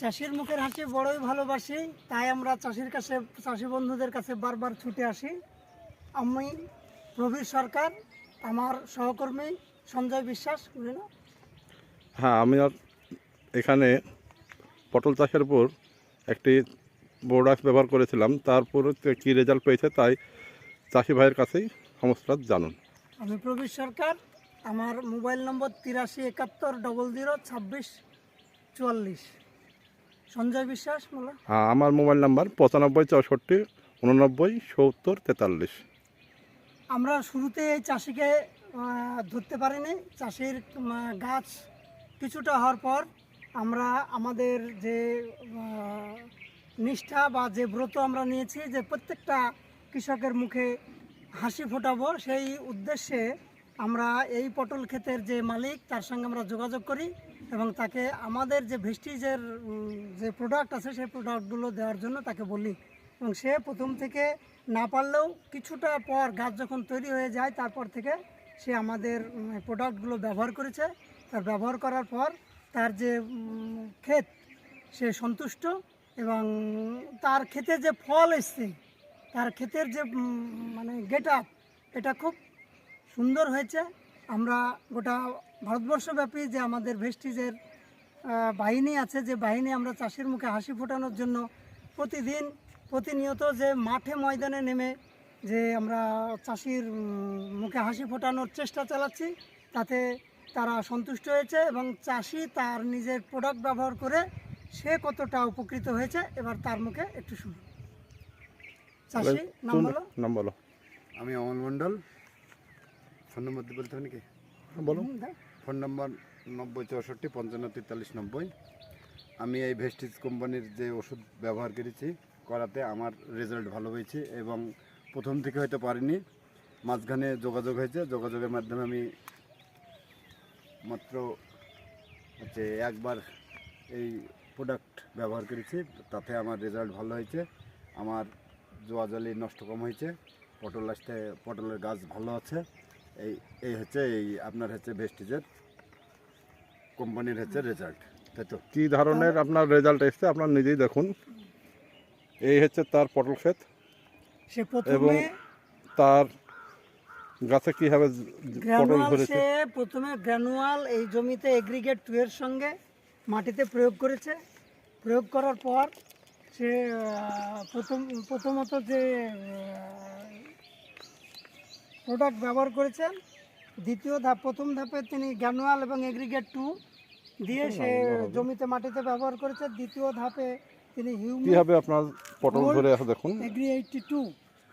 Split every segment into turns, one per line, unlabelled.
চাষির মুখের হাসি বড়ই ভালোবাসি তাই আমরা চাষির কাছে চাষি বন্ধুদের কাছে বারবার ছুটে আসি। আমি প্রবীর সরকার আমার সহকর্মী সঞ্জয় বিশ্বাস
হ্যাঁ আমি এখানে পটল চাষের উপর একটি বোর্ডাক্স ব্যবহার করেছিলাম। তারপর কী রেজাল্ট পেয়েছে তাই চাষি ভাইয়ের কাছেই সমস্তটা জানুন।
আমি প্রবীর সরকার আমার মোবাইল নম্বর তিরাশি একাত্তর ডবল জিরো ছাব্বিশ চুয়াল্লিশ। সঞ্জয় বিশ্বাস
হ্যাঁ আমার মোবাইল নাম্বার পঁচানব্বই চৌষট্টি উননব্বই সত্তর তেতাল্লিশ।
আমরা শুরুতে এই চাষিকে ধরতে পারিনি। চাষির গাছ কিছুটা হওয়ার পর আমরা আমাদের যে নিষ্ঠা বা যে ব্রত আমরা নিয়েছি যে প্রত্যেকটা কৃষকের মুখে হাসি ফোটাবো সেই উদ্দেশ্যে আমরা এই পটল ক্ষেতের যে মালিক, তার সঙ্গে আমরা যোগাযোগ করি এবং তাকে আমাদের যে ভেস্টিজের যে প্রোডাক্ট আছে সেই প্রোডাক্টগুলো দেওয়ার জন্য তাকে বলি। এবং সে প্রথম থেকে না পারলেও কিছুটা পর গাছ যখন তৈরি হয়ে যায়, তারপর থেকে সে আমাদের প্রোডাক্টগুলো ব্যবহার করেছে। তার ব্যবহার করার পর তার যে ক্ষেত, সে সন্তুষ্ট এবং তার ক্ষেতে যে ফল এসছে, তার ক্ষেতের যে মানে গেট আপ এটা খুব সুন্দর হয়েছে। আমরা গোটা ভারতবর্ষব্যাপী যে আমাদের ভেস্টিজের বাহিনী আছে যে বাহিনী আমরা চাষির মুখে হাসি ফোটানোর জন্য প্রতিদিন প্রতিনিয়ত যে মাঠে ময়দানে নেমে যে আমরা চাষির মুখে হাসি ফোটানোর চেষ্টা চালাচ্ছি তাতে তারা সন্তুষ্ট হয়েছে এবং চাষি তার নিজের প্রোডাক্ট ব্যবহার করে সে কতটা উপকৃত হয়েছে এবার তার মুখে একটু শুনুন। চাষি নাম বলো।
নাম বলো।
আমি অমল মণ্ডল ফোন নম্বর বলতে হবে নাকি?
হ্যাঁ, বলো।
ফোন নম্বর নব্বই চৌষট্টি পঞ্চান্ন তেতাল্লিশ নব্বই। আমি এই ভেস্টিজ কোম্পানির যে ওষুধ ব্যবহার করেছি করাতে আমার রেজাল্ট ভালো হয়েছে এবং প্রথম থেকে হয়তো পারিনি। মাঝখানে যোগাযোগ হয়েছে যোগাযোগের মাধ্যমে আমি মাত্র হচ্ছে একবার এই প্রোডাক্ট ব্যবহার করেছি তাতে আমার রেজাল্ট ভালো হয়েছে। আমার জোয়াজলি নষ্ট কম হয়েছে পটল আসতে পটলের গাছ ভালো আছে। এই এই হচ্ছে এই আপনার হচ্ছে ভেস্টিজের কোম্পানির হচ্ছে রেজাল্ট তাই তো?
কী ধরনের আপনার রেজাল্ট এসছে আপনার নিজেই দেখুন। এই হচ্ছে তার পটল ক্ষেত।
সে
এবং
প্রথমে
তার গাছে কীভাবে পটল
গ্র্যানুয়াল
ধরেছে?
সে প্রথমে গ্রানুয়াল এই জমিতে এগ্রিগেট টু এর সঙ্গে মাটিতে প্রয়োগ করেছে। প্রয়োগ করার পর সে আহ, প্রথম প্রথমত যে প্রোডাক্ট ব্যবহার করেছেন। দ্বিতীয় ধাপ প্রথম ধাপে তিনি গ্র্যানুয়াল এবং এগ্রিগেট টু দিয়ে সে জমিতে মাটিতে ব্যবহার করেছে দ্বিতীয় ধাপে তিনি
কীভাবে আপনার পটল ধরে আছে দেখুন।
এগ্রি এইটটি টু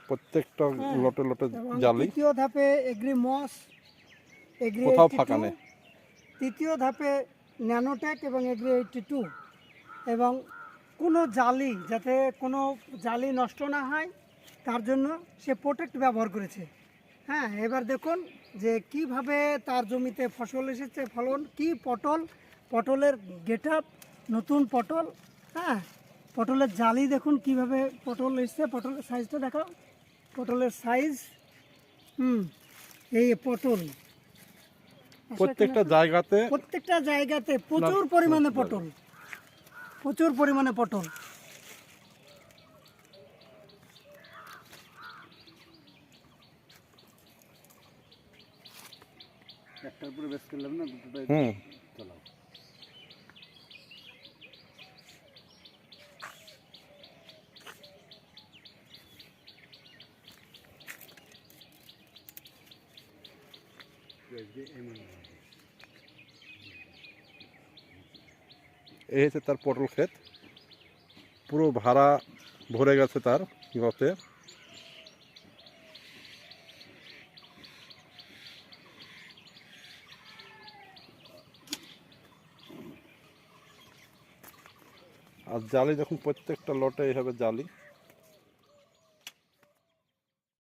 প্রত্যেকটা
হ্যাঁ।
লটে লটে জালি।
তৃতীয় ধাপে এগ্রি মস এগ্রি
কোথাও ফাঁকা নেই।
তৃতীয় ধাপে ন্যানোটেক এবং এগ্রি এইটটি টু এবং কোনো জালি যাতে কোনো জালি নষ্ট না হয় তার জন্য সে প্রোটেক্ট ব্যবহার করেছে। হ্যাঁ এবার দেখুন যে কীভাবে তার জমিতে ফসল এসেছে ফলন কি পটল পটলের গেট নতুন পটল হ্যাঁ পটলের জালি দেখুন কীভাবে পটল এসছে পটলের সাইজটা দেখাও পটলের সাইজ হুম এই পটল।
প্রত্যেকটা জায়গাতে
প্রত্যেকটা জায়গাতে প্রচুর পরিমাণে পটল প্রচুর পরিমাণে পটল।
একটার উপরে বেশ করলাম না দুটোটাই
হুম।
চালাও।
এই হচ্ছে তার পটল ক্ষেত। পুরো ভাড়া ভরে গেছে তার গতে আর জালি দেখুন প্রত্যেকটা লটে এইভাবে জালি।